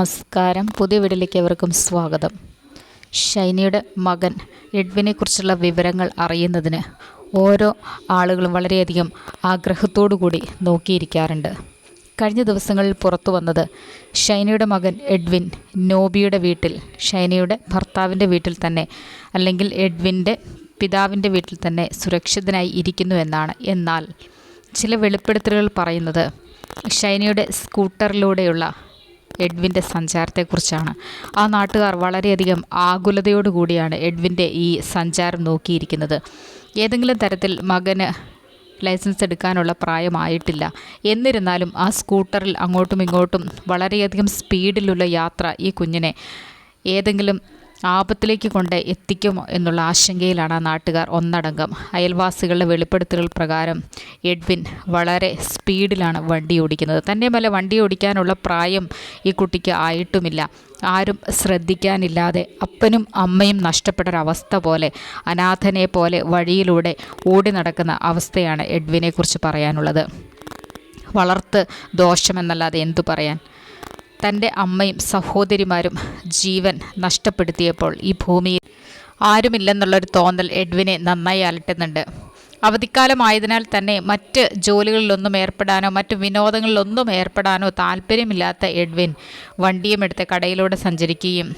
നമസ്കാരം. പുതിയ വീട്ടിലേക്ക് എവർക്കും സ്വാഗതം. ഷൈനിയുടെ മകൻ എഡ്വിനെക്കുറിച്ചുള്ള വിവരങ്ങൾ അറിയുന്നതിന് ഓരോ ആളുകളും വളരെയധികം ആഗ്രഹത്തോടു കൂടി നോക്കിയിരിക്കാറുണ്ട്. കഴിഞ്ഞ ദിവസങ്ങളിൽ പുറത്തു വന്നത് ഷൈനയുടെ മകൻ എഡ്വിൻ നോബിയുടെ വീട്ടിൽ ഷൈനയുടെ ഭർത്താവിന്റെ വീട്ടിൽ തന്നെ അല്ലെങ്കിൽ എഡ്വിന്റെ പിതാവിന്റെ വീട്ടിൽ തന്നെ സുരക്ഷിതനായി ഇരിക്കുന്നു എന്നാണ്. എന്നാൽ ചില വെളിപ്പെടുത്തലുകൾ പറയുന്നത് ഷൈനയുടെ സ്കൂട്ടറിലൂടെയുള്ള എഡ്വിന്റെ സഞ്ചാരത്തെക്കുറിച്ചാണ്. ആ നാട്ടുകാർ വളരെയധികം ആകുലതയോടുകൂടിയാണ് എഡ്വിന്റെ ഈ സഞ്ചാരം നോക്കിയിരിക്കുന്നത്. ഏതെങ്കിലും തരത്തിൽ മകന് ലൈസൻസ് എടുക്കാനുള്ള പ്രായമായിട്ടില്ല. എന്നിരുന്നാലും ആ സ്കൂട്ടറിൽ അങ്ങോട്ടും ഇങ്ങോട്ടും വളരെയധികം സ്പീഡിലുള്ള യാത്ര ഈ കുഞ്ഞിനെ ഏതെങ്കിലും ആപത്തിലേക്ക് കൊണ്ട് എത്തിക്കുമോ എന്നുള്ള ആശങ്കയിലാണ് നാട്ടുകാർ ഒന്നടങ്കം. അയൽവാസികളുടെ വെളിപ്പെടുത്തലുകൾ പ്രകാരം എഡ്വിൻ വളരെ സ്പീഡിലാണ് വണ്ടി ഓടിക്കുന്നത്. തന്നെയുമല്ല വണ്ടി ഓടിക്കാനുള്ള പ്രായം ഈ കുട്ടിക്ക് ആയിട്ടുമില്ല. ആരും ശ്രദ്ധിക്കാനില്ലാതെ അപ്പനും അമ്മയും നഷ്ടപ്പെട്ടൊരവസ്ഥ പോലെ അനാഥനെ പോലെ വഴിയിലൂടെ ഓടി നടക്കുന്ന അവസ്ഥയാണ് എഡ്വിനെക്കുറിച്ച് പറയാനുള്ളത്. വളർത്ത് ദോഷമെന്നല്ലാതെ എന്തു പറയാൻ? തന്റെ അമ്മയും സഹോദരിമാരും ജീവൻ നഷ്ടപ്പെടുത്തിയപ്പോൾ ഈ ഭൂമിയിൽ ആരുമില്ലെന്നുള്ളൊരു തോന്നൽ എഡ്വിനെ നന്നായി അലട്ടുന്നുണ്ട്. അവധിക്കാലമായതിനാൽ തന്നെ മറ്റ് ജോലികളിലൊന്നും ഏർപ്പെടാനോ മറ്റ് വിനോദങ്ങളിലൊന്നും ഏർപ്പെടാനോ താല്പര്യമില്ലാത്ത എഡ്വിൻ വണ്ടിയും എടുത്ത് കടയിലൂടെ സഞ്ചരിക്കുകയും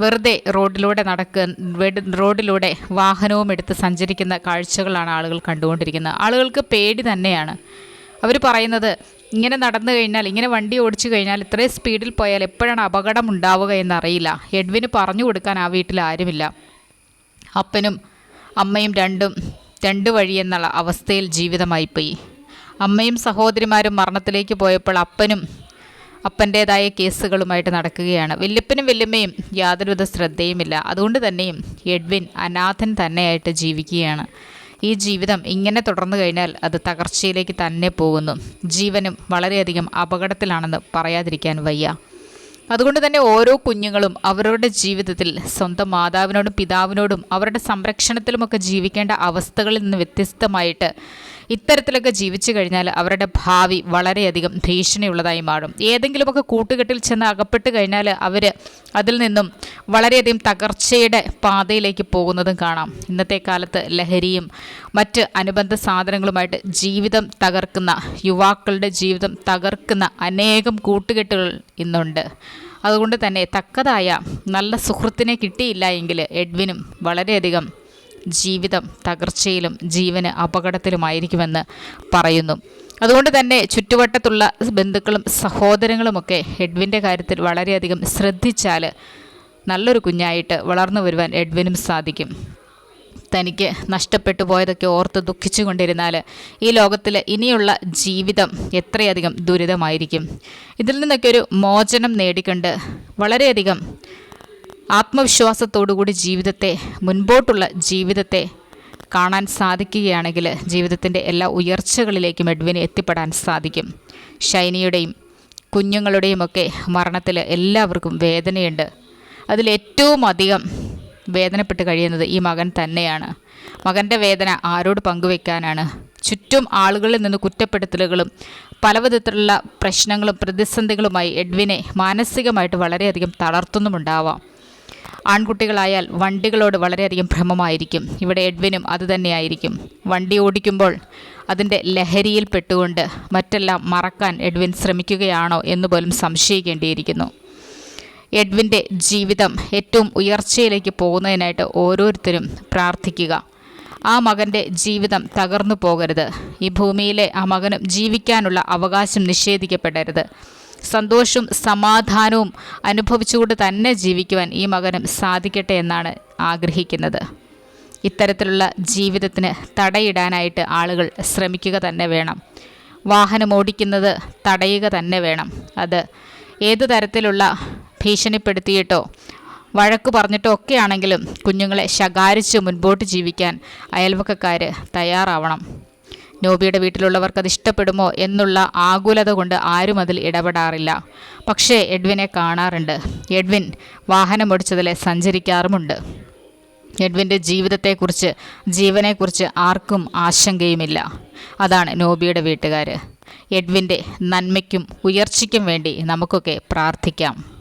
വെറുതെ റോഡിലൂടെ നടക്ക റോഡിലൂടെ വാഹനവും എടുത്ത് സഞ്ചരിക്കുന്ന കാഴ്ചകളാണ് ആളുകൾ കണ്ടുകൊണ്ടിരിക്കുന്നത്. ആളുകൾക്ക് പേടി തന്നെയാണ്. അവർ പറയുന്നത് ഇങ്ങനെ നടന്നു കഴിഞ്ഞാൽ ഇങ്ങനെ വണ്ടി ഓടിച്ചു കഴിഞ്ഞാൽ ഇത്രയും സ്പീഡിൽ പോയാൽ എപ്പോഴാണ് അപകടം ഉണ്ടാവുക എന്നറിയില്ല. എഡ്വിന് പറഞ്ഞു കൊടുക്കാൻ ആ വീട്ടിൽ ആരുമില്ല. അപ്പനും അമ്മയും രണ്ടും രണ്ട് വഴി എന്നുള്ള അവസ്ഥയിൽ ജീവിതമായിപ്പോയി. അമ്മയും സഹോദരിമാരും മരണത്തിലേക്ക് പോയപ്പോൾ അപ്പനും അപ്പന്റേതായ കേസുകളുമായിട്ട് നടക്കുകയാണ്. വല്യപ്പനും വല്യമ്മയും യാതൊരുവിധ ശ്രദ്ധയുമില്ല. അതുകൊണ്ട് തന്നെയും എഡ്വിൻ അനാഥൻ തന്നെയായിട്ട് ജീവിക്കുകയാണ്. ഈ ജീവിതം ഇങ്ങനെ തുടർന്നു കഴിഞ്ഞാൽ അത് തകർച്ചയിലേക്ക് തന്നെ പോകുന്നു. ജീവനും വളരെയധികം അപകടത്തിലാണെന്ന് പറയാതിരിക്കാൻ വയ്യ. അതുകൊണ്ട് തന്നെ ഓരോ കുഞ്ഞുങ്ങളും അവരുടെ ജീവിതത്തിൽ സ്വന്തം മാതാവിനോടും പിതാവിനോടും അവരുടെ സംരക്ഷണത്തിലുമൊക്കെ ജീവിക്കേണ്ട അവസ്ഥകളിൽ നിന്ന് വ്യത്യസ്തമായിട്ട് ഇത്തരത്തിലൊക്കെ ജീവിച്ചു കഴിഞ്ഞാൽ അവരുടെ ഭാവി വളരെയധികം ഭീഷണിയുള്ളതായി മാറും. ഏതെങ്കിലുമൊക്കെ കൂട്ടുകെട്ടിൽ ചെന്ന് അകപ്പെട്ട് കഴിഞ്ഞാൽ അവർ അതിൽ നിന്നും വളരെയധികം തകർച്ചയുടെ പാതയിലേക്ക് പോകുന്നതും കാണാം. ഇന്നത്തെ കാലത്ത് ലഹരിയും മറ്റ് അനുബന്ധ സാധനങ്ങളുമായിട്ട് ജീവിതം തകർക്കുന്ന യുവാക്കളുടെ ജീവിതം തകർക്കുന്ന അനേകം കൂട്ടുകെട്ടുകൾ ഇന്നുണ്ട്. അതുകൊണ്ട് തന്നെ തക്കതായ നല്ല സുഹൃത്തിനെ കിട്ടിയില്ല എങ്കിൽ എഡ്വിനും വളരെയധികം ജീവിതം തകർച്ചയിലും ജീവന് അപകടത്തിലുമായിരിക്കുമെന്ന് പറയുന്നു. അതുകൊണ്ട് തന്നെ ചുറ്റുവട്ടത്തുള്ള ബന്ധുക്കളും സഹോദരങ്ങളുമൊക്കെ എഡ്വിന്റെ കാര്യത്തിൽ വളരെയധികം ശ്രദ്ധിച്ചാൽ നല്ലൊരു കുഞ്ഞായിട്ട് വളർന്നു വരുവാൻ എഡ്വിനും സാധിക്കും. തനിക്ക് നഷ്ടപ്പെട്ടു പോയതൊക്കെ ഓർത്ത് ദുഃഖിച്ചു കൊണ്ടിരുന്നാൽ ഈ ലോകത്തിൽ ഇനിയുള്ള ജീവിതം എത്രയധികം ദുരിതമായിരിക്കും? ഇതിൽ നിന്നൊക്കെ ഒരു മോചനം നേടിക്കൊണ്ട് വളരെയധികം ആത്മവിശ്വാസത്തോടുകൂടി ജീവിതത്തെ മുൻപോട്ടുള്ള ജീവിതത്തെ കാണാൻ സാധിക്കുകയാണെങ്കിൽ ജീവിതത്തിന്റെ എല്ലാ ഉയർച്ചകളിലേക്കും എഡ്വിന് എത്തിപ്പെടാൻ സാധിക്കും. ഷൈനിയുടെയും കുഞ്ഞുങ്ങളുടെയും ഒക്കെ മരണത്തിൽ എല്ലാവർക്കും വേദനയുണ്ട്. അതിലേറ്റവും അധികം വേദനപ്പെട്ട് കഴിയുന്നത് ഈ മകൻ തന്നെയാണ്. മകന്റെ വേദന ആരോട് പങ്കുവെക്കാനാണ്? ചുറ്റും ആളുകളിൽ നിന്ന് കുറ്റപ്പെടുത്തലുകളും പലവിധത്തിലുള്ള പ്രശ്നങ്ങളും പ്രതിസന്ധികളുമായി എഡ്വിനെ മാനസികമായിട്ട് വളരെയധികം തളർത്തുന്നുമുണ്ടാവാം. ആൺകുട്ടികളായാൽ വണ്ടികളോട് വളരെയധികം ഭ്രമമായിരിക്കും. ഇവിടെ എഡ്വിനും അതുതന്നെയായിരിക്കും വണ്ടി ഓടിക്കുമ്പോൾ അതിന്റെ ലഹരിയിൽ പെട്ടുകൊണ്ട് മറ്റെല്ലാം മറക്കാൻ എഡ്വിൻ ശ്രമിക്കുകയാണോ എന്ന് പോലും സംശയിക്കേണ്ടിയിരിക്കുന്നു. എഡ്വിന്റെ ജീവിതം ഏറ്റവും ഉയർച്ചയിലേക്ക് പോകുന്നതിനായിട്ട് ഓരോരുത്തരും പ്രാർത്ഥിക്കുക. ആ മകന്റെ ജീവിതം തകർന്നു പോകരുത്. ഈ ഭൂമിയിലെ ആ മകനും ജീവിക്കാനുള്ള അവകാശം നിഷേധിക്കപ്പെടരുത്. സന്തോഷവും സമാധാനവും അനുഭവിച്ചുകൊണ്ട് തന്നെ ജീവിക്കുവാൻ ഈ മകനും സാധിക്കട്ടെ എന്നാണ് ആഗ്രഹിക്കുന്നത്. ഇത്തരത്തിലുള്ള ജീവിതത്തിന് തടയിടാനായിട്ട് ആളുകൾ ശ്രമിക്കുക തന്നെ വേണം. വാഹനം ഓടിക്കുന്നത് തടയുക തന്നെ വേണം. അത് ഏതു തരത്തിലുള്ള ഭീഷണിപ്പെടുത്തിയിട്ടോ? വഴക്ക് പറഞ്ഞിട്ടോ ഒക്കെയാണെങ്കിലും കുഞ്ഞുങ്ങളെ ശകാരിച്ച് മുൻപോട്ട് ജീവിക്കാൻ അയൽവക്കക്കാർ തയ്യാറാവണം. നോബിയുടെ വീട്ടിലുള്ളവർക്ക് അത് ഇഷ്ടപ്പെടുമോ എന്നുള്ള ആകുലത കൊണ്ട് ആരും അതിൽ ഇടപെടാറില്ല. പക്ഷേ എഡ്വിനെ കാണാറുണ്ട്. എഡ്വിൻ വാഹനം ഓടിച്ചതിൽ സഞ്ചരിക്കാറുമുണ്ട്. എഡ്വിന്റെ ജീവിതത്തെക്കുറിച്ച് ജീവനെക്കുറിച്ച് ആർക്കും ആശങ്കയുമില്ല. അതാണ് നോബിയുടെ വീട്ടുകാർ എഡ്വിന്റെ നന്മയ്ക്കും ഉയർച്ചയ്ക്കും വേണ്ടി നമുക്കൊക്കെ പ്രാർത്ഥിക്കാം.